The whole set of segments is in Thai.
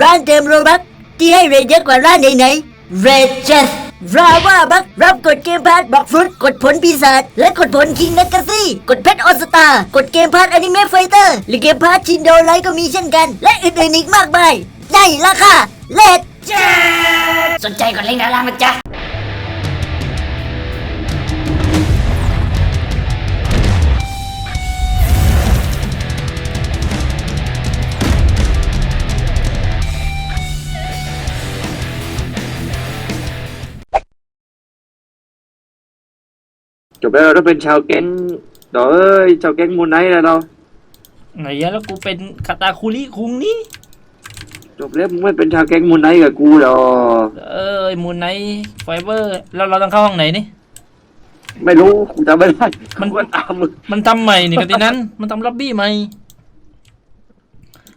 ร้านเติมโรบัคที่ให้เรทเยอะกว่าร้านไหนๆเรทจัสราว่าบักรับกดเกมพาร์บอกฟรุตกดผลปีศาจและกดผลคิงนักกซี่กดเพชรออสตากดเกมพาร์อนิเมะไฟเตอร์หรือเกมพาร์ชินโดไลก็มีเช่นกัน และอื่นๆอีกมากมายในราคาเรทจัสสนใจกดลิงก์ด้านล่างนะจ๊ะ จบแล้วเราเป็นชาวแก๊งดอกเอ้ยชาวแก๊งมูนไนท์แล้วเรา ไหนอะแล้วกูเป็นคาตาคุริคุงนี่จบแล้วมึงไม่เป็นชาวแก๊งมูนไนท์กับกูหรอกเอ้ยมูนไนไฟเบอร์แล้วเราต้องเข้าห้องไหนนี่ ไม่รู้กูจำไม่ได้มัน กูก็ตามมึงมันทำใหม่นี่กตินั้น มันทำล็อบบี้ใหม่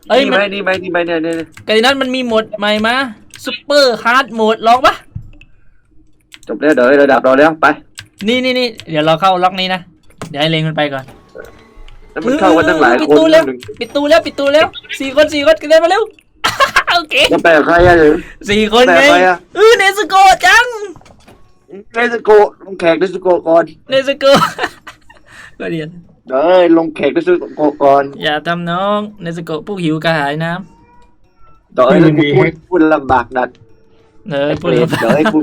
เอ้ยนี่มัไหมนนี่ไหมนี่ไหมเนี่ยเนี่ยกตินั้นมันมีโหมดใหม่มาซุปเปอร์ฮาร์ดโหมดลองปะจบแล้วเดี๋ยวระดับเราแล้วไป นี่นี่นี่เดี๋ยวเราเข้าล็อกนี้นะ เดี๋ยวให้เลงมันไปก่อนแล้วมันเข้ากันตั้งหลายปิดคนตู้แล้วปิดตู้แล้วปิดตู้แล้วสี่คนสี่คนกันเลยมาเร็วโอเคจะไปกับใครอะหรือสี่คนแปลไงกไปอะเออเนสโกะจังเนสโกะลงแขกเนสโกะก่อนเนสโกะก็เรียนเดี๋ยวลงแขกเนสโกะก่อนอย่าทำน้องเนสโกะผู้หิวกระหายน้เดี๋ยวแล้วกูพูดพูดลำบากนัดำเออไอ้พูเปดรเลตเดี๋ยวให้กู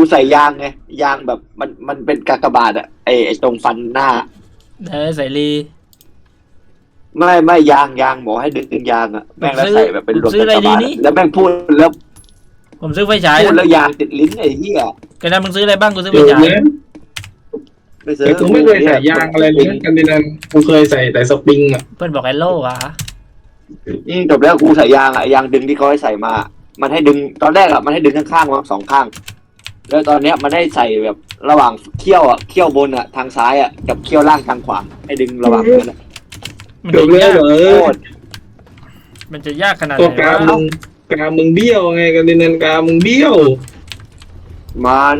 กูใส่ยางไงยางแบบมันมันเป็นกากบาทอะไอไอตรงฟันหน้าเออใส่รีไม่ไม่ยางยางหมอให้ดึงดึงยางอะแม่งแล้วซื้อใส่แบบเป็นรถซื้ออะไรกระบะดีนี่แล้วแม่งพูดแล้วผมซื้อไฟฉายพูดแล้วยางติดลิ้นไอ้เหี้ยกันนะมึงซื้ออะไรบ้างกูซื้อไฟเดี๋ยวฉายเนี้ยไม่ซื้อแต่กูไม่เคยใส่ยางอะไรเลยนะกันดินันกูเคยใส่แต่สปริงอะเพื่อนบอกไอ้โลกอะอืมจบแล้วกูใส่ยางอะยางดึงที่เขาให้ใส่มา มันให้ดึงตอนแรกอะมันให้ดึงข้างๆมาสองข้าง แล้วตอนเนี้ยมันให้ใส่แบบระหว่างเขี้ยวอะเขี้ยวบนอะทางซ้ายอะกับเขี้ยวล่างทางขวาให้ดึงระหว่างนั้นอะมันเดี๋ยจะวเนี้ยยากเหรอโคตรมันจะยากขนาดไหตัวนกาวะมึงกามึงเบี้ยวไงกันดินันกามึงเบี้ยว มัน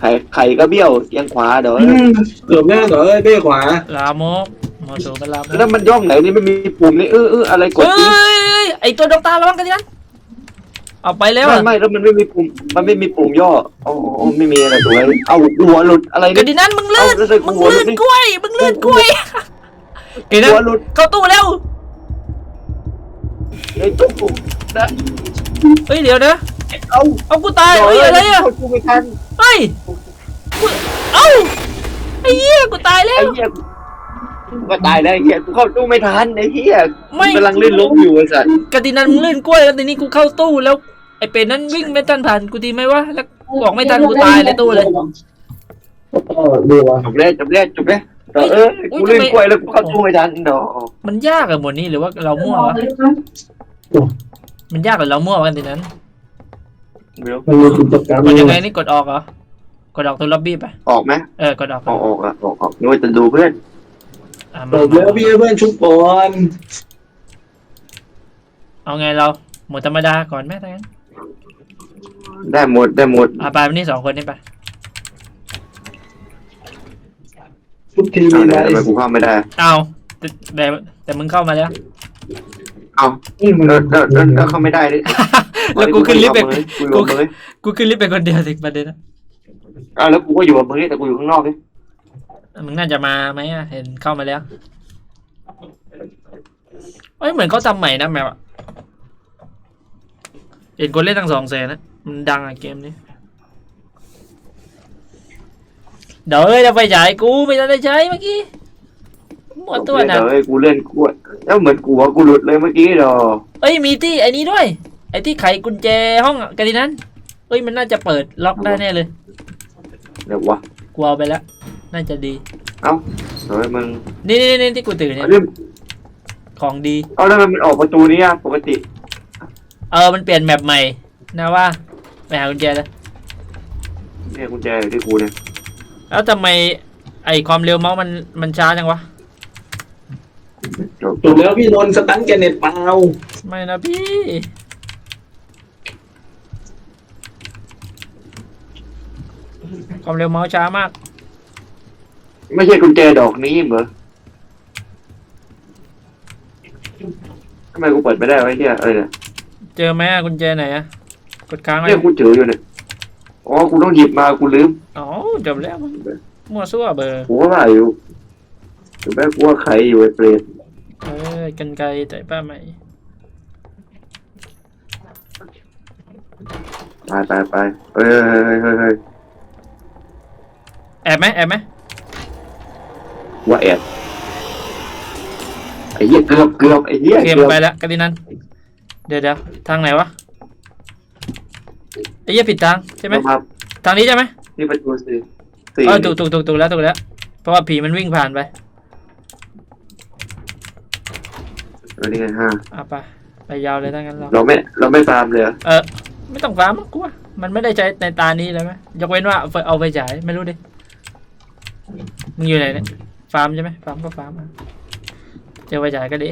ไข่ไข่ก็เบี้ยวเอียงขวาเดี๋ยวอืมเกือบแล้วเหรอเอ้ยเบ้ขวา ลามกมอโซก็ลามกแล้วมันย่องไหนนี่ไม่มีปุ่มนี่เออเอออะไรกดเฮ้นี่ยไอตัวดวงตาระวังกันดินั้น เอาไปแล้วไม่อะไม่แล้วมันไม่มีปุ่มมันไม่มีปุ่มย่อโอ้โอ้ไม่มีอะไรสวยเอาหัวหลุดอะไรกัเนี่นยดินั้นมึงลื่นเอาแล้วใส่มึงหัวลื่นนี่กล้วยมึงลื่นกล้วยกันดินั้นหัวหลุด เข้าตู้แล้วไอ้ตุ๊กนะเฮ้ยเดี๋ยวนะเอาเอากูตายเฮ้ยอะไรอะเข้ากูไม่ทันเฮ้ยกูเอ้าไอ้เหี้ยกูตายแล้ไอ้ว เหี้ยกูก็ตายแล้วไอ้เหี้ยกูเข้าตู้ไม่ทันไอ้เหี้ยไม่กูกำลังลื่นล้มอยู่ไอ้สัสกตินันมึงลื่นกล้วยแล้วทีนี้กูเข้าตู้แล้ว ไอ้เป็นนั้นวิ่งไม่ทันผ่านกูทีไหมวะแล้วกูออกไม่ทันกูตายในตู้เลยก็ดูว่ะจบแล้วจบแล้วจบแล้วเออเออกูลื่นกล้วยแล้วกูเข้าตู้ไม่ทันเนาะมันยากอะหมดนี้หรือว่าเรามั่ววะมันยากหรือเรามั่ววะกันทีนั้นไม่รู้มันมีกิจกรรมกดยังไงนี่กดออกเหรอกดออกตัวล็อบบี้ไปออกไหมเออกดออกออกออกอะออกออกนึกว่าจะดูเพื่อนอะจมาบแล้วพี่ให้เพื่อนชุบก่อนเอาไงเราหมดธรรมดาก่อนแม่ทั้งนั้น ได้หมดได้หมดอะไปวันนี้สองคนนี่ไปชุบทีเอาวีได้ไว้ทำไมกูเข้าไม่ได้ เอาแต่แต่แต่มึงเข้ามาแล้ว เอานี่มันเดินเดินเดินเดินเข้าไม่ได้ดิแล้วกูขึ้นลิฟต์ไปกูอยู่กับมึงกูขึ้นลิฟต์ไปคนเดียวสิประเด็นนะอ้าวแล้วกูก็อยู่กับมึงนี่แต่กูอยู่ข้างนอกนี่มึงน่าจะมาไหมอะเห็นเข้ามาแล้วเอ้ยเหมือนเขาทำใหม่นะแมวอะเห็นคนเล่นตั้งสองแสนนะ มันดังอะเกมนี้ เดี๋ยวเอ้ยจะไปฉายกูไม่ได้ใช้เมื่อกี้หมดตัวนะเฮ้ยกูเล่นกูแล้วเหมือนกูว่ากูหลุดเลยเมื่อกี้ดอเอ้ยมีที่ไอ้นี้ด้วย ไอ้ที่ไขกุญแจห้องอะกันทีนั้น เอ้ยมันน่าจะเปิดล็อกได้แน่เลย เดี๋ยววะกูเอาไปแล้ว น่าจะดี เอ้าเฮ้ยมึง นี่นี่นี่ที่กูตื่นเนี่ยเอาเรื่องของดี เอาแล้วมันออกประตูนี้อะปกติ เออมันเปลี่ยนแมปใหม่นะว่าไป หากุญแจเลยแม่กุญแจอยู่ที่กูเนี่ยแล้วทำไมไอความเร็วเมาส์มันมันช้าจังวะ ถูกแล้วพี่นนสตันแกเน็ตเปล่าไม่นะพี่ ความเร็วเมาส์ช้ามาก ไม่ใช่กุญแจดอกนี้เหรอทำไมกูเปิดไม่ได้ไอ้เหี้ยเออเจอไหมกุญแจไหนอะ กดค้างเลยเนี่ยกูเจออยู่เนี่ยอ๋อกูต้องหยิบมากูลืมอ๋อจบแล้วมั่วซั่วเบอร์กูว่าอะไรอยู่ถึงแม้กูว่าใครอยู่ไอ้เปรตเออกันไกลใจป้าใหม่ไปไปไปเฮ้ยเฮ้ยเฮ้ยเฮ้ยแอบไหมแอบไหมว่าแอบไอ้เหี้ยเกือบเกือบไอ้เหี้ยเกือบไปแล้วกันดินันเดี๋ยวเดี๋ยวทางไหนวะ ไอ้เหี้ยผิดทางใช่ไหมครับทางนี้ใช่ไหมนี่ประตูสี่สี่เออถูกถูกถูกถูกแล้วถูกแล้ว เพราะว่าผีมันวิ่งผ่านไปแล้วนี่ไงห้าอะไปไปยาวเลยทั้งนั้นเราเราไม่เราไม่ฟาร์มเลยเออไม่ต้องฟาร์มกูว่ามันไม่ได้ใจในตานี้เลยไหมยกเว้นว่าเอาไปเอาไปฉายไม่รู้ดิมึงอยู่ไหนเนี่ยฟาร์มใช่ไหมฟาร์มก็ฟาร์มเจอไปฉายก็ดี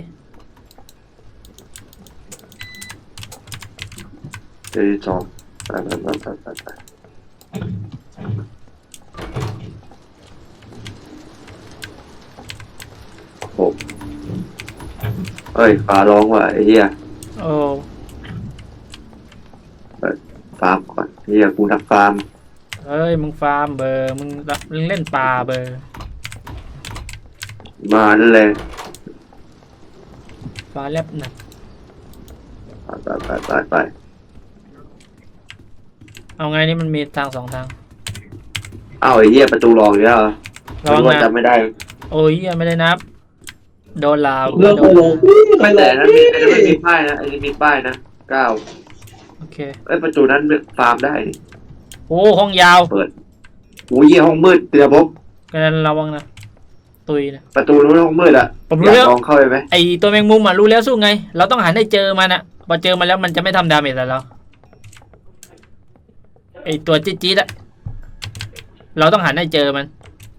เจอสอง ไปโอ้เอ้ยฟ้าร้องว่ะไอ้เหี้ยโอ้ฟาร์มก่อนเหี้ยกูนักฟาร์มเอ้ย มึงฟาร์มเบอร์ มึงเล่นป่าเบอร์ มานั่นเลยฟ้าแลบหนักไปไปไปไปไป เอาไงนี่มันมีทางสองทางเอ้าไอ้เหี้ยประตูรองอยู่แเหรอระงรู้จำไม่ได้โอ้ยเหี้ไม่ได้นับ โดนลาวเรื่องโดกูนไม่แต่นั้นมีอ้มีป้ายนะอันนี้มีป้ายนะเก้าโอเคไอ้ประตูนั้นฟาร์มได้โอ้ห้องยาวโอ้ยเหี้ยห้องมืดเตือนผมกันระวังนะตุยนะประตูนู้นห้องมืดอะผมอรู้แล้วลองเข้าไปไหมไอตัวแมงมุมอะรู้แล้วสู้ไง เราต้องหันให้เจอมันอะพอเจอมันแล้วมันจะไม่ทำดาเมจอะไรเรา ไอตัวจี๊ดจี๊ดอะเราต้องหันให้เจอมัน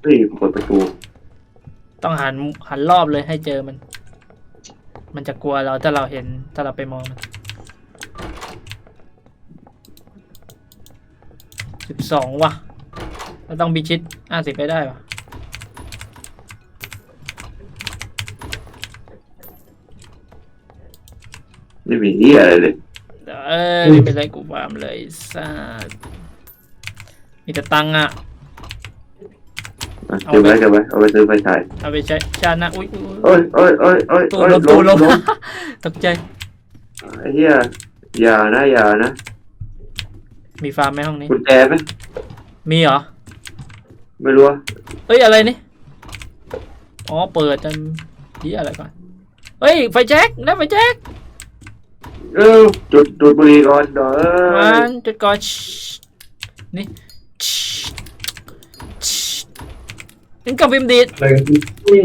เฮ้ยเปิดประตูต้องหันหันรอบเลยให้เจอมัน มันจะกลัวเราถ้าเราเห็นถ้าเราไปมองมันสิบสองว่ะเราต้องบีชิดห้าสิบไปได้ป่ะไม่มีเหี้ยอะไรเลย เออไม่เป็นไรกูวามเลยซาด มีแต่ตังค์อะอาไปเอาไปเอาไปซื้อไปใช้เอาไปใช้ชานะอุ้ยอ๊ยโอ๊ยโอ้ยโอ้ยตู้ลงตู้ลงตกใจ ไอ้เหี้ยอย่านะอย่านะมีฟาร์มไหมห้องนี้คุณแจไหมมีเหรอ ไม่รู้เอ้ยอะไรนี่ อ๋อเปิดจันี่อะไรก่อนเฮ้ยไฟแจ็คนะไฟแจ็คเออจุดจุดบุหรี่ก่อนเด้อมาจุดก่อนนี่ ถึงกับพิมพ์ดีดเลยนี่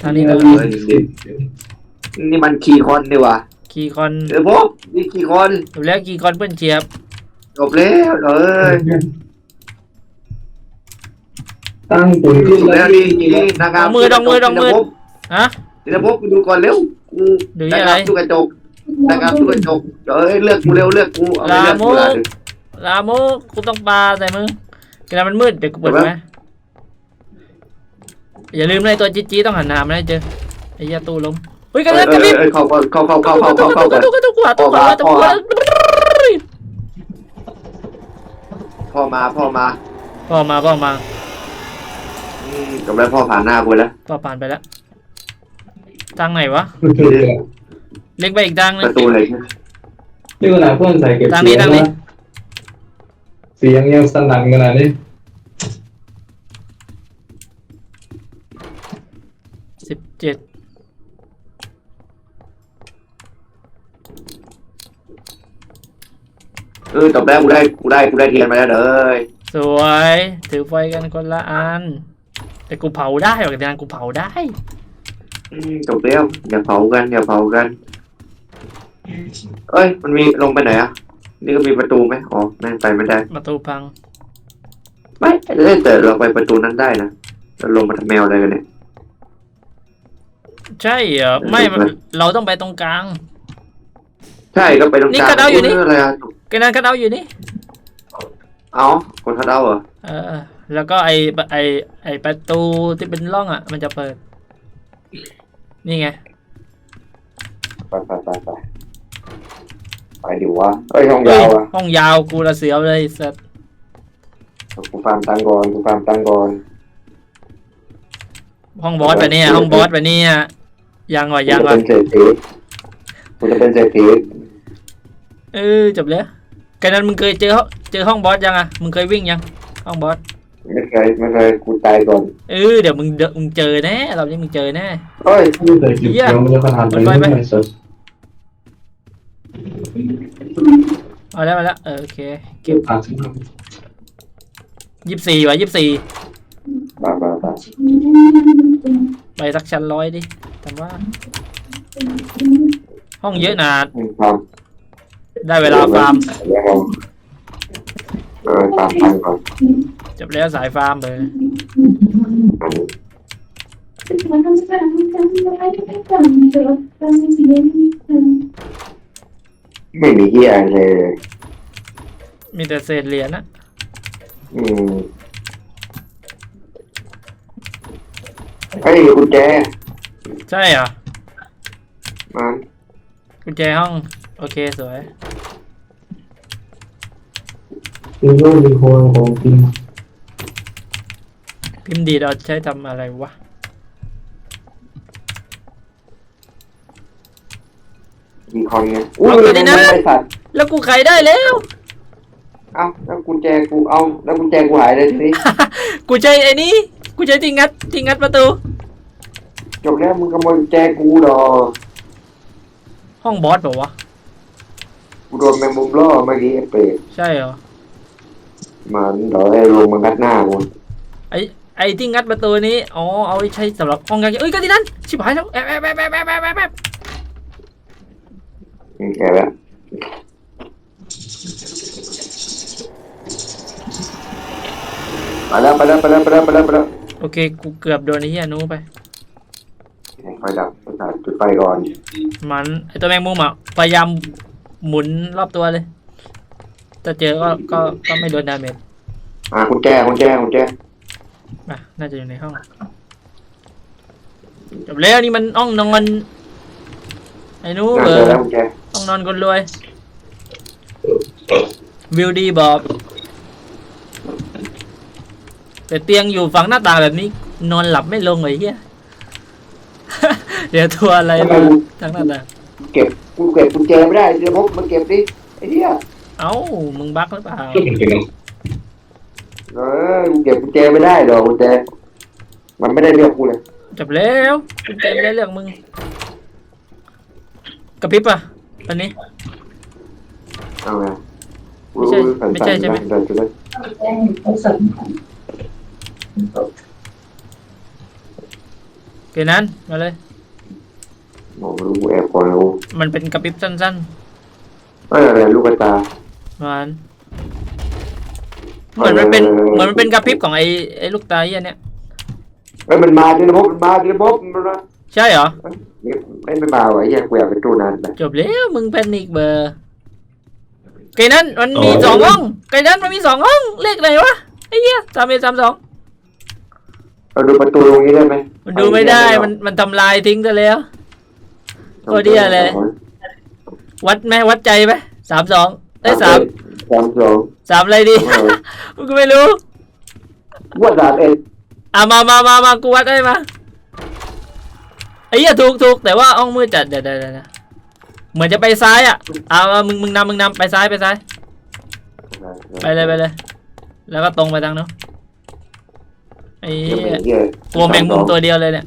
ทางนี้ก็เลยนี่มันขี่คอนดีว่ะขี่คอนเดี๋ยวพบนี่ขี่คอนจบแล้วขี่คอนเพื่อนเฉียบจบแล้วเลยตั้งปุ่ยขึ้นแล้วนี่นี่นะครับมือดองมือดองมือฮะเดี๋ยวพบดูก่อนเร็วกูนะครับตู้กระจกนะครับตู้กระจกเอ้ยเลือกกูเร็วเลือกกูเอาเลือกกูละ ลาโมกกูต้องปลาใส่มึงเวลามันมืดเดี๋ยวกูเปิดไหมอย่าลืมเลยตัวจีจีต้องหันหน้ามาได้เจอไอ้ยาตูล้มเฮ้ยกระดิ่งกระดิ่งเข้าเข้าเข้าเข้าเข้าเข้าเข้าเข้าเข้ตู้ข้าตู้ขวาตู้ขวาพ่อมาพ่อมาพ่อมาพ่อมาจบแล้วพ่อผ่านหน้ากูแล้วพ่อผ่านไปแล้วทางไหนวะเล็กไปอีกทางนึงประตูไหนเรื่องอะไรเพื่อนใส่เก็บทางนี้ทางนี้ เสียงยังสนั่นขนาดนี้ สิบเจ็ดเออจบแล้วกูได้กูได้กูได้เทียนมาแล้วเด้อสวย ถือไฟกันคนละอัน แต่กูเผาได้หรอกแต่กูเผาได้ อืมจบแล้วอย่าเผากันอย่าเผากัน เอ้ย มันมีลงไปไหนอะ นี่ก็มีประตูไหมอ๋อแม่งไปไม่ได้ ประตูพัง ไม่แต่เราไปประตูนั้นได้นะเราลงมาทำแมวอะไรกันเนี่ย ใช่เหรอไม่มันเราต้องไปตรงกลาง ใช่ก็ไปตรงนี่กลางกระเดาอยู่นี่อะไรอะก็นั่นก็เดาอยู่นี่ เอาคนเขาเดาเหรอ เออ แล้วก็ไอไอไอประตูที่เป็นร่องอะ มันจะเปิด นี่ไง ไปไปไปไป ไปดิวะเอ้ยห้องเฮ้ยาวยอะห้องยาวกูละเสียวเลยสัตว์กูฟาร์มตังก่อนกูฟาร์มตังก่อนห้องบอสไปเนี่ยห้องบอสไปเนี่ยยังวะยังกูจะวะเป็นเศรษฐีกูจะเป็นเศรษฐีเออจบแล้วแค่นั้นมึงเคยเจอเจอห้องบอสยังอะมึงเคยวิ่งยังห้องบอสไม่เคยไม่เคยกูตายก่อนเออเดี๋ยวมึงเดยวมึงเจอแน่รอบนี้มึงเจอแน่เอ้ยไม่เคยเก็บเกี่ยวมันจะขนาดไหนไม่สด เอาแล้วมาแล้วเออโอเคเก็บผ่านถึงยี่สิบสี่วะยี่สิบสี่บ้าบ้าบ้าไปสักชั้นร้อยดิแต่ว่า ห้องเยอะนะฟาร์มได้เวลาฟาร์มเดี๋ยวผมเออฟาร์มตังก่อนจบแล้วสายฟาร์มเลยอ ไม่มีเหี้ยอะไรเลย มีแต่เศษเหรียญนะอืมไอ้ยกุญแจใช่เหรอมันกุญแจห้อง โอเคสวยคือโลกมีคนของจริงพิมพ์ดีดเราใช้ทำอะไรวะ มีคอนไงอุ้ยเอาตัวนี้นะไม่สัตว์แล้วกูไขได้แล้ว เอ้าแล้วกุญแจกูเอาแล้วกุญแจกูหายเลยทีนี้ กูใช้ไอ้นี่กูใช้ที่งัดที่งัดประตู จบแล้วมึงขโมยกุญแจกูดอห้องบอสเปล่าวะ กูโดนแมงมุมล่อเมื่อกี้ไอ้เปรตใช่เหรอ มันเดี๋ยวให้ลงมางัดหน้ากูไอ้ไอ้ที่งัดประตูนี้ อ๋อ เอาไว้ใช้สำหรับห้องงานเอ้ยก็ที่นั่น ชิบหายแล้วแอบแอบแอบแอบแอบแอบแอบ แอบอืมแกแล้วไปแล้วไปแล้วไปแล้วไปแล้วไปแล้วไปแล้วโอเค กูเกือบโดนไอ้เหี้ยนู้ไป ไฟดับไฟดับจุดไฟก่อนมันไอตัวแมงมุมอะพยายามหมุนรอบตัวเลยถ้าเจอก็ก็ก็ไม่โดนดาเมจอ่ากุญแจกุญแจกุญแจอะน่าจะอยู่ในห้องจบแล้วนี่มันห้องนอน ไอ้หนู้น่าเอเจออแล้วกุญแจห้องนอนคนรวย วิวดีบอก แต่เตียงอยู่ฝั่งหน้าต่างแบบนี้ นอนหลับไม่ลงเลยเฮียเดี๋ยวทัวร์อะไรมาทางหน้าต่างเก็บกูเก็บกุญแจไม่ได้เดี๋ยวพกมาเก็บดิไอ้เหี้ยเอ้ามึงบักหรือเปล่าก็เป็นเป็นเออกูเก็บกุญแจไม่ได้ดอกกุญแจมันไม่ได้เรียกกูเลยจบแล้วกุญแจไม่ได้เรื่องมึง กระพริบอะอันนี้ เอาไงไม่ใช่ไม่ใช่ใช่ไหมเดินไปเลยเกยนั้นมาเลยมองรู้แอบก่อนรู้มันเป็นกระพริบสั้นเอ้ยอะไรลูกกระตา ๆมันเหมือนมันเป็นเหมือนมันเป็นกระพริบของไอ้ไอ้ลูกตาเหี้ยเนี่ย เอ้ยมันมาดิระบบมันมาดิระบบมันมา ใช่เหรอ ไม่ไม่มาว่ะไอ้เหี้ยกูอยากไปตู้นั้นนะจบแล้วมึงแพนิกเบอร์ไกนั้นมันมีสองห้องไกนั้นมันมีสองห้องเลขอะไรวะไอ้เหี้ยสามเอ็ดสามสองเราดูประตูตรงนี้ได้ไหมมันดูไม่ได้มันมันทำลายทิ้งซะแล้วโอ้เดียเลยวัดไหมวัดใจไหมสามสองไอ้ยสามสามสองสามอะไรดีเออมึงก็ไม่รู้ว่าสามเอ็ดอะมามามามากูวัดได้มา ไอ้เหี้ยถูกถูกแต่ว่าห้องมืดจัดเดี๋ยวเดี๋ยวเดี๋ยวเหมือนจะไปซ้ายอะอะมามึงมึงนำมึงนำไปซ้ายไปซ้าย ไปเลยไปเลย แล้วก็ตรงไปทางนู้นไอ้เหี้เหี้ยยเหี้ยตัวแมงมุมตัวเดียวเลยเนี่ย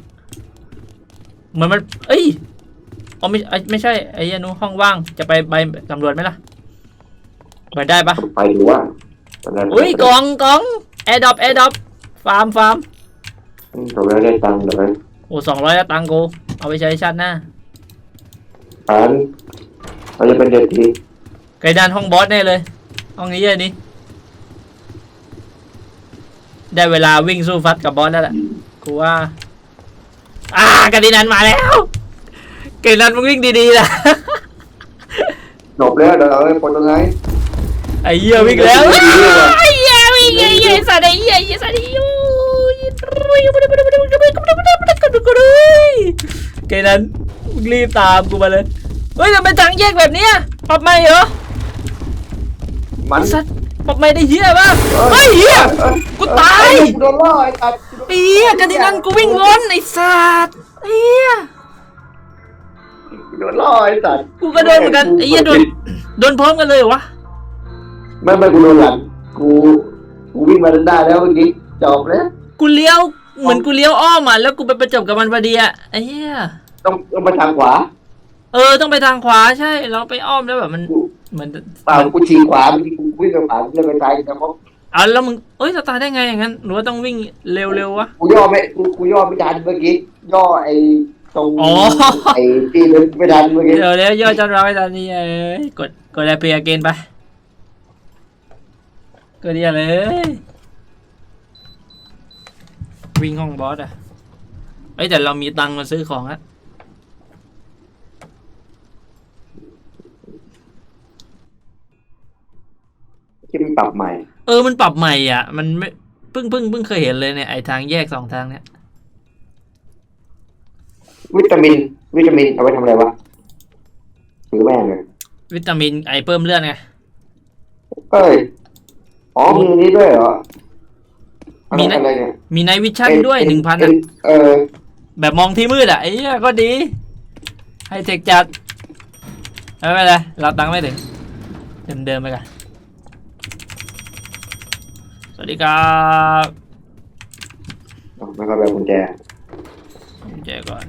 เหมือนมันเอ้ยอ๋อไม่ไอ้ไม่ใช่ไอ้เหี้ยนู้นห้องว่างจะไปไปสำรวจไหมล่ะเปิดได้ปะไปดูว่าอุ้ยกองกองแอร์ดอปแอร์ดอปฟาร์มฟาร์มจบแล้วได้ตังค์เลย โอ้สองร้อยตังค์กูเอาไปใช้ชาติหน้าอ่านเราจะเป็นเด็กทีไกดานห้องบอสแน่เลย ห้องนี้อันนี้ได้เวลาวิ่งสู้ฟัดกับบอสแล้วแหละกูว่า อ่ากดินันมาแล้วกดินันมึงวิ่งดีๆนะจบแล้วเดี๋ยวเอาไอ้คนตรงไหนไอ้เหี้ยวิ่งแล้ววิ่งดีว่ะไอ้เหี้ยวิ่งไอ้เหี้ยสัตว์ไอ้เหี้ยไอ้เหี้ยสัตว์ไอ้เหี้ย แค่นั้นรีบตามกูมาเลย เฮ้ยทำไมทางแยกแบบนี้ปรับไม่เหรอมันสัตว์ปรับไม่ได้เหี้ยป่ะเฮ้ยเหี้ยกูตายโดนล่อไอ้ตัดเหี้ยกันที่นั่นกูวิ่งงนไอ้สัตว์เหี้ยโดนล่อไอ้ตัดกูก็โดนเหมือนกันไอ้เหี้ยโดนโดนพร้อมกันเลยวะไม่ไม่กูโดนหลังกูกูวิ่งมาได้แล้วเมื่อกี้จบแล้ว กูเลี้ยวเหมือนกูเลี้ยวอ้อมอะแล้วกูไปประจบกับมันพอดีอะไอ้เหี้ยต้องต้องไปทางขวา เออต้องไปทางขวาใช่เราไปอ้อมแล้วแบบมันกูเหมือนเปล่ากูฉีกขวาเมื่อกี้กูวิ่งไปขวากูเลยไปซ้ายแต่เพราะเอาแล้วมึงเอ้ยสตาร์ทได้ไงอย่างนั้นหรือว่าต้องวิ่งเร็วๆวะกูย่อไม่กูกูย่อไม่ทันเมื่อกี้ย่อไอ้ตรงอ๋อไอ้ที่เดินไม่ทันเมื่อกี้เดี๋ยวเดี๋ยวย่อจนเราไม่ทันนี่เอ้ยกดกดแอปเปิลเกนไปก็เดียวเลย วิ่งห้องบอสอะเอ้ยแต่เรามีตังค์มาซื้อของอะที่มันปรับใหม่ เออมันปรับใหม่อะ มันไม่เพิ่งเพิ่งเพิ่งเคยเห็นเลยเนี่ยไอทางแยกสองทางเนี่ยวิตามิน วิตามินเอาไว้ทำอะไรวะหรือแม่งเลยวิตามินไอเพิ่มเลือดไงเอ้ยอ๋อมีอันนี้ด้วยเหรอ มีนะอะไรเนี่ยมีไนวิชั่นด้วยหนึ่งพันเอ็เออ แบบมองที่มืดอะไอ้เหี้ยก็ดี ให้เทคจัดไม่เป็นไรเราตังค์ไม่ถึงเดิมเดิมๆไปกันสวัสดีครับมันก็แบบกุญแจกุญแจก่อน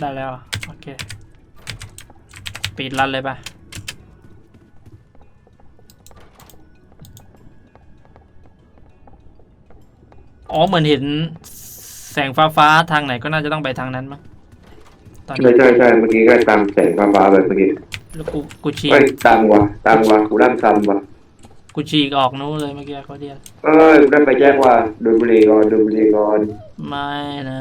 ได้แล้วอะ โอเคปิดรันเลยป่ะอ๋อเหมือนเห็นแสงฟ้าฟ้าๆทางไหนก็น่าจะต้องไปทางนั้นมั้งตอนใช่นี้ใช่ใช่เมื่อกี้ก็ตามแสงฟ้าๆแบบเมื่อกี้แล้วกูกูฉีกเอ้ยตามว่ะตามว่ะกูร่างซ้ำว่ะกูฉีกออกนู้นเลยเมื่อกี้เขาเดียวเอ้ยกูได้ไปแจ้งว่าดูบุหรีก่อนดูบุหรีก่อนไม่นะ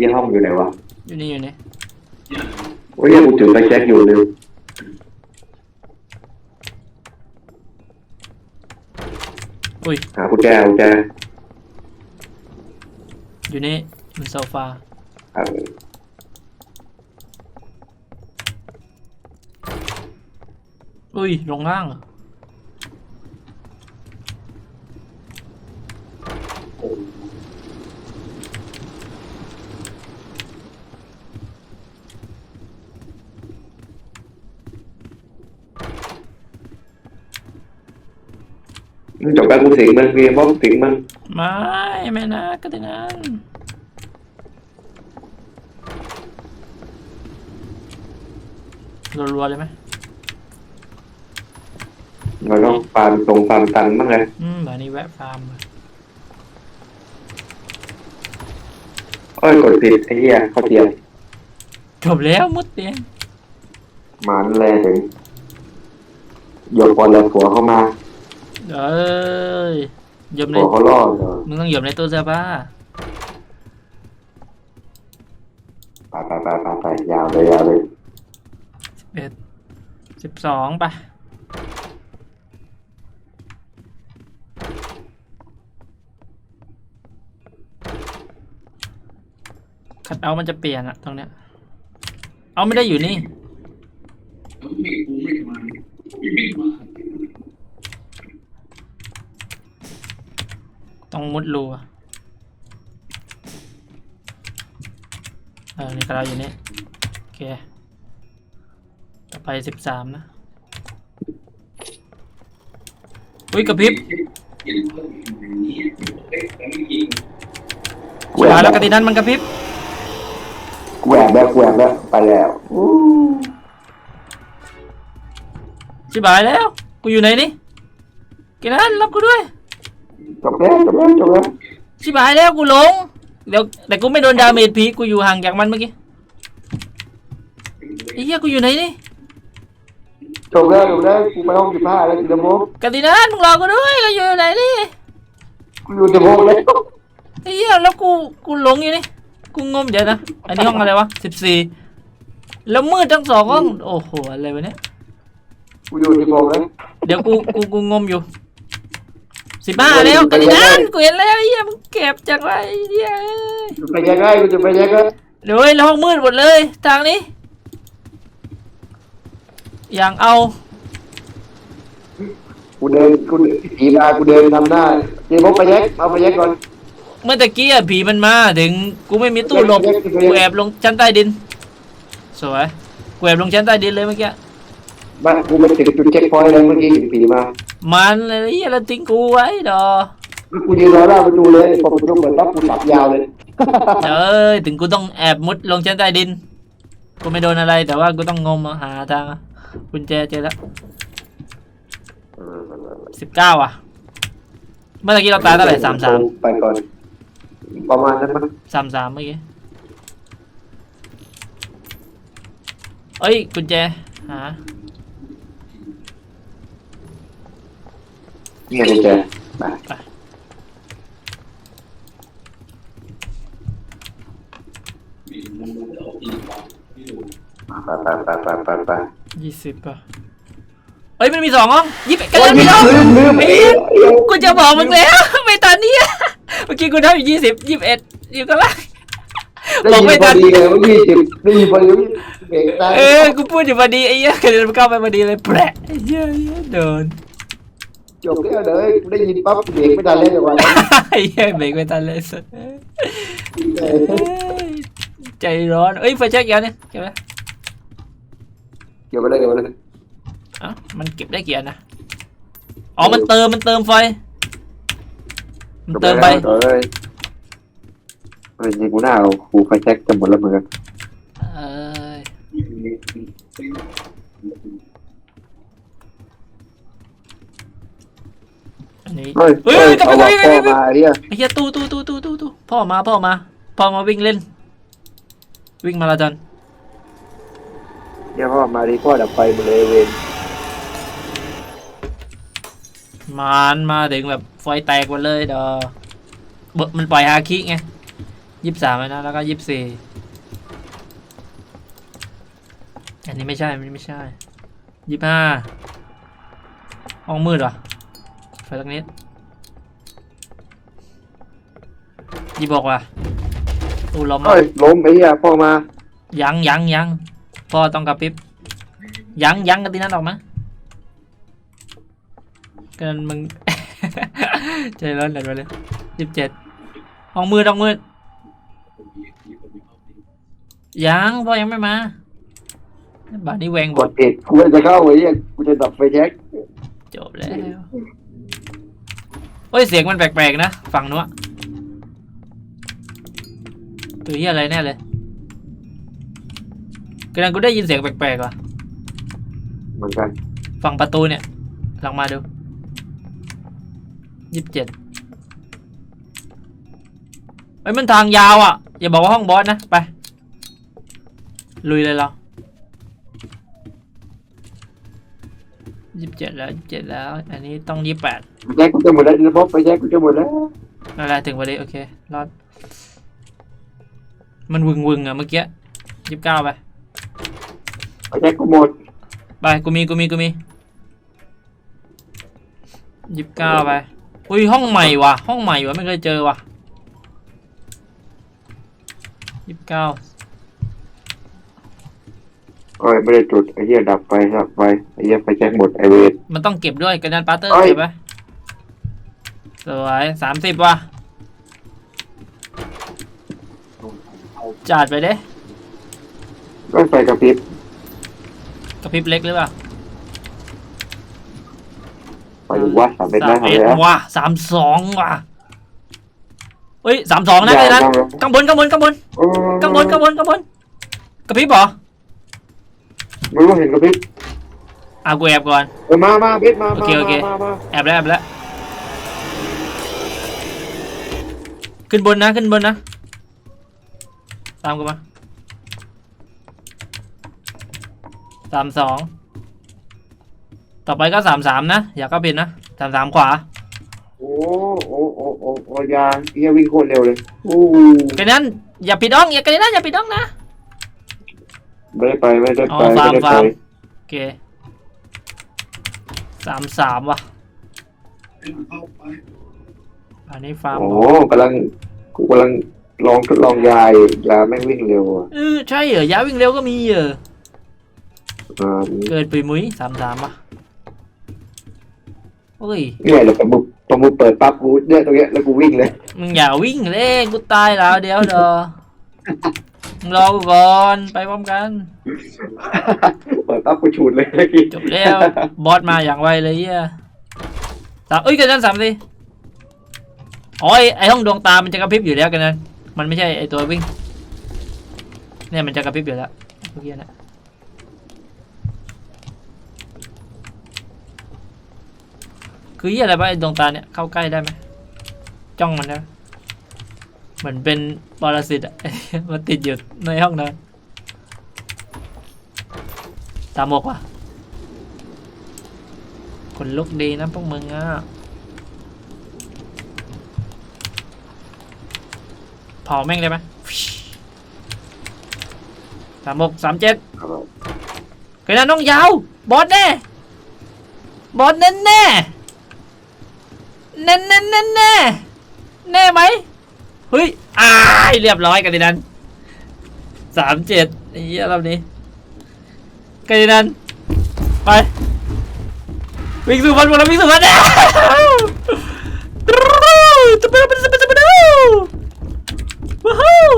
ที่ห้องอยู่ไหนวะ อยู่นี่อยู่นี่โอ้ยกูถือไปแจ็คอยู่เลยอุ้ย หากุญแจกุญแจอยู่นี่บนโซฟาเอออุ้ยลงล่างเหรอ จบการกูสิงมึงมีบ้องสิงมึงไม่ไม่นะก็ได้นั้นรัวๆเลยไหมเราต้องฟาร์มตรงฟาร์มตันบ้างเลยอืมแบบนี้แวะฟาร์มมาเอ้ยกดผิดไอ้เหี้ยเขาเทียมจบแล้วมุดเตียงหมันแรงถึงโยนบอลแล้วผัวเข้ามา เอ้ยยมในผัวเขาล่อเออมึงต้องหยบในตู้เสื้อผ้าไปไปไปไปไปยาวเลยยาวเลยเอ็ดสิบสองไปคัดเอาท์มันจะเปลี่ยนอะตรงเนี้ย เอาไม่ได้อยู่นี่ ต้องมุดรูอะเออนี่คัดเอาท์อยู่นี่โอเคต่อไปสิบสามนะอุ้ยกระพริบแหวกมาแล้แล้ววกตินั้นมันกระพริบแหวกแล้วแหวกแล้วไปแล้วอู้ชิบหายแล้ว กูอยู่ไหนนี่กินนั้นรับกูด้วย จบแล้วจบแล้วจบแล้วชิบหายแล้วกูหลง เดี๋ยวแต่กูไม่โดนดาเมจผีกูอยู่ห่างจากมันเมื่อกี้ไอ้เหี้ยกูอยู่ไหนนี่จบแล้วจบแล้วกูไปห้องสิบห้าแล้วกูจะโมกกตินั้นมึงรอกูด้วยกูอยู่ไหนนี่กูอยู่จะโมกแล้วไอ้เหี้ยแล้วกูกูหลงอยู่นี่กูงมเดี๋ยวนะอันนี้ห้องอะไรวะสิบสี่แล้วมืดทั้งสองห้องโอ้โหอะไรวะเนี่ยกูอยู่ที่บอกเลยเดี๋ยวกูกูกูงมอยู่ สิบห้าแล้วกันดินันกูเห็นแล้วไอ้เหี้ยมึงเก็บจากไรไอ้เหี้ยไปยังไงกูจะไปยังไงเดี๋ยวเฮ้ยแล้วห้องมืดหมดเลยทางนี้ อย่างเอากูเดินกูผีมากูเดินทำหน้าเดี๋ยวผมไปแยกเอาไปแยกก่อนเมื่อตะกี้อะผีมันมาถึงกูไม่มีตู้หลบกูแอบลงชั้นใต้ดิน สวยกูแอบลงชั้นใต้ดินเลยเมื่อกี้ บ้านกูไปถึงจุดเช็คพอยต์แล้วเมื่อกี้เห็นผีมามันเลยไอ้เหี้ยแล้วทิ้งกูไว้ดอกูยืนรอหน้าประตูเลยพอประตูเปิดปั๊บกูสับยาวเลยเอ้ยถึงกูต้องแอบมุดลงชั้นใต้ดิน กูไม่โดนอะไรแต่ว่ากูต้องงมหาทางกุญแจเจอแล้วสิบเก้าอะ เมื่อกี้เราตายเท่าไหร่สามสามไปก่อน ประมาณนั้นมั้งสามสามเมื่อกี้เอ้ยกุญแจหา นี่ยกุญแจไปไปไปไปไปไปไปไปยี่สิบป่ะเอ้ยมันมีสองห้องยี่สิบกันแล้วมีสองลืมลืมไอ้เหี้ยกูจะบอกมึงแล้วไม่ตอนนี้อะเมื่อกี้กูเท่าอยู่ยี่สิบยี่สิบเอ็ดอยู่กันละบอกไม่ทันด้ยิพอดีเลยยี่สิบได้ยินพอดีเบรกได้เออกูพูดอยู่พอดีไอ้เหี้ยกระเด็นเข้าไปพอดีเลยแปะไอ้เหี้ยไอ้เหี้ยโดน จบแล้วเลยได้ยินปั๊บเบรกไม่ทันเลยจังหวะนั้นไอ้เหี้ยเบรกไม่ทันเลยสุดใจร้อนเอ้ยไฟแช็กยาวเนี่ยเก็บไว้เกี่ยวไปเลยเกี่ยวไปเลยเอ้ามันเก็บได้กี่อันนะอ๋อมันเติมมันเติมไฟ มันเติมไปต่อเลยเฮ้ยนี่กูหน้าเอากูไฟแช็กจะหมดแล้วเหมือนกันเอ้ย อันนี้เฮ้ยเฮ้ยเฮ้ยกลับเอาไปว่ะกลับพ่อไปกลับไปมาไอ้เหี้ยไอ้เหี้ยตู้ตู้ตู้ตู้ตู้ตู้พ่อมาพ่อมาพ่อมาวิ่งเล่น วิ่งมาราธอนเนี่ยพ่อมาดิพ่อดับไฟหมดเลยเวนมันมาถึงแบบไฟแตกหมดเลยเด้อเบอะมันปล่อยฮาคิไงยี่สิบสามนะแล้วก็ยี่สิบสี่อันนี้ไม่ใช่อันนี้ไม่ใช่ยี่สิบห้าห้องมืดวะ ไฟตรงนี้ยี่บอกว่ะตู้ล้อมเฮ้ยล้มไอ้เหี้ยพ่อมายังยังยังพ่อต้องกระพริบยังยังกันทีนั้นออกมากันมึง ใจร้อนเลยไปเลยยี่สิบเจ็ดห้องมืดห้องมืดยังพ่อยังไม่มาบ้านนี้แหวงกบดดผิดกูจะเข้าไอ้เหี้ยกูจะดับไฟแช็กจบแล้ว โอ้ยเสียงมันแปลกๆนะฝั่งนู้นอะตัวเฮียอะไรแน่เลยกำลังกูได้ยินเสียงแปลกๆว่ะเหมือนกันฝั่งประตูเนี่ยลองมาดูยี่สิบเจ็ดไอ้ยมันทางยาวอะ อย่าบอกว่าห้องบอสนะ ไป ลุยเลยเรา ยี่สิบเจ็ดแล้วยี่สิบเจ็ดแล้ว อันนี้ต้องยี่สิบแปดไฟแช็กกูจะหมดแล้วเดี๋ยวพ่อไฟแช็กกูจะหมดแล้วอะไรถึงพอดีโอเครอด มันวึงวึงๆอะเมื่อกี้ยี่สิบเก้าไปไฟแช็กกูหมดไปกูมีกูมีกูมียี่สิบเก้าไปอุ้ยห้องใหม่ว่ะห้องใหม่ว่ะไม่เคยเจอว่ะยี่สิบเก้า โอ้ยไม่ได้จุดไอ้เหี้ยดับไฟดับไฟไอ้เหี้ยไฟแช็กหมดไอเวนมันต้องเก็บด้วยกระดานปาเตอร์เอ้ย เก็บไปสวยสามสิบว่ะจัดไปเด้ก็ไฟกระพริบกระพริบเล็กหรือเปล่าไฟวัดสามเป็นได้สามทำเอ็ดแล้วว่ะสามสองว่ะเฮ้ยสามสองนะอย่าไอ้นั้นอย่าข้างบนข้างบนข้างบนโอ้ข้างบนข้างบนข้างบนกระพริบเหรอ ไม่รู้เห็นกระพริบอะกูแอบก่อน เออมามาเพชรมาโอมาเคโอเค มามาแอบแล้วแอบแล้ว ขึ้นบนนะขึ้นบนนะ ตามกูมาสามสอง ต่อไปก็สามสามนะ อย่าก็ผิดนะสามสามขวา โอ้โอ้โอ้โอ้โอ้ยาเฮียวิ่งโคตรเร็วเลยโอ้ กันนั้นอย่าปิดอ่องอย่ากันนั้นอย่าปิดอ่องนะ ไม่ได้ไปไม่ได้อ๋อไปฟาร์มไม่ได้ฟาร์ม ไปโอเคสามสามว่ะ อันนี้ฟาร์มโอ้โหกำลังกูกำลังลองทดลองยายยาแม่งวิ่งเร็วอะเออใช่เหรอยาวิ่งเร็วก็มีเหรออ่าเกิดปุยมุ้ยสามสามป่ะเฮ้ย เนี่ยเดี๋ยวประมุประมุเปิดปั๊บกูเนี่ยตรงเนี้ยแล้วกูวิ่งเลยมึงอย่าวิ่งเลยกูตายแล้วเดี๋ยวเด้อมึง รอกูก่อนไปพร้อมกัน เปิดปั๊บกูชูดเลยเมื่อกี้จบแล้วบอสมาอย่างไวเลยเฮียสามเอ้ยกันนั้นสามสิอ๋อไอ้ไอห้องดวงตา มันจะกระพริบอยู่แล้วกันนั้นมันไม่ใช่ไอตัววิ่ง เนี่ยมันจะกระพริบอยู่แล้วเมื่อกี้นะคือเหียอะไรบ้างไอดวงตาเนี่ยเข้าใกล้ได้ไหมจ้องมันได้ไหมเหมือนเป็น ปรสิตอะมันติดอยู่ในห้องนั้นตามหมกว่ะคนลุกดีนะพวกมึงอะเผาแม่งได้ไหมสามหกสามเจ็ดเกิดน้องยาว บอสแน่บอสแน่แน่แน่แน่แน่แน่แน่ไหม เฮ้ยอายเรียบร้อยกันดีนั้นสามเจ็ดไอ้เหี้ยรอบนี้กันดีนั้นไปวิ่งสู่มันหมดแล้ววิ่งสู่มันแล้วจะไปจะไปจะไปดูว้าว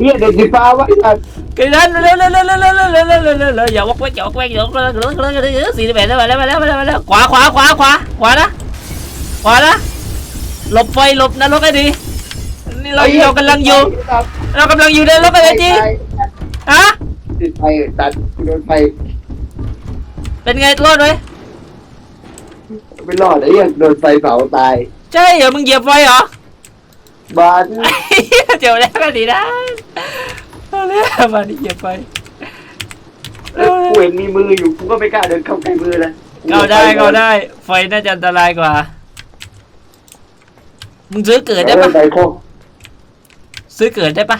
เฮียเด็กสีฟ้าไว้สัตว์กันนั้นเร็วเร็วเร็วเร็วเร็วเร็วเร็วเร็วเร็วเร็วเร็วอย่าวอกแวกอย่าวอกแวกอย่าวอกแวกเร็วเร็วเร็วเร็วสี่สิบแปดแล้วมาแล้วมาแล้วมาแล้วมาแล้วขวาขวาขวาขวาขวานะขวานะ หลบไฟหลบนรกให้ดีนี่เราเรากำลังอยู่ เรากำลังอยู่ในนรกกันเลยจีฮะติดไฟตัดกูโดนไฟเป็นไงรอดไหมไม่รอดไอ้เหี้ยโดนไฟเผาตาย ใช่เหรอมึงเหยียบไฟเหรอบ้านเจียวแล้วก็ดีนะเอาเลยมาดิเหยียบไฟกูเห็นมีมืออยู่กูก็ไม่กล้าเดินเข้าใกล้มือเลยเข้าได้เข้าได้ ไฟน่าจะอันตรายกว่า มึงซื้อเกิดได้ปะไปโคกซื้อเกิดได้ปะ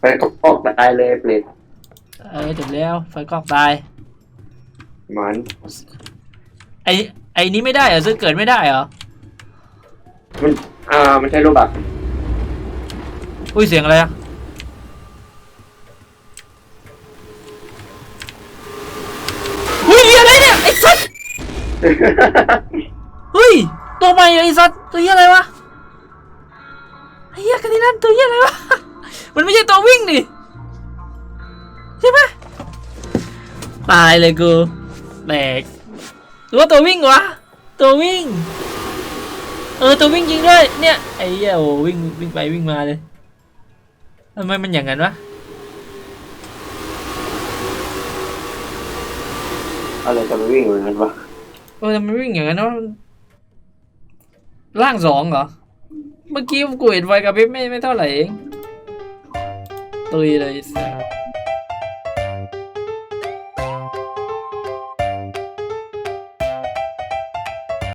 ไปโคกตายเลยเปรตเออจบแล้วไฟกอกตายมันไอไอนี้ไม่ได้เหรอซื้อเกิดไม่ได้เหรอมันอ่ามันใช้โลบักอุ้ยเสียงอะไรอะอุ้ยอะไรเนี่ยไอ้สัสเฮ้ย ตัวใหม่เหรอไอ้สัสตัวเหี้ยอะไรวะไอ้เหี้ยกันที่นั่นตัวเหี้ยอะไรวะ มันไม่ใช่ตัววิ่งนี่ใช่ไหมตายเลยกูแบกหรือว่าตัววิ่งวะตัววิ่ง เออตัววิ่งจริงด้วยเนี่ยไอ้เหี้ยโอ้วิ่งวิ่งไปวิ่งมาเลยทำไมมันอย่างนั้นวะอะไรจะไปวิ่งเหมือนกันวะเออทำไมวิ่งอย่างนั้นวะ ร่างสองเหรอ เมื่อกี้กูเห็นไวกับพริบไม่ไม่เท่าไหร่เองตุยเลยสัส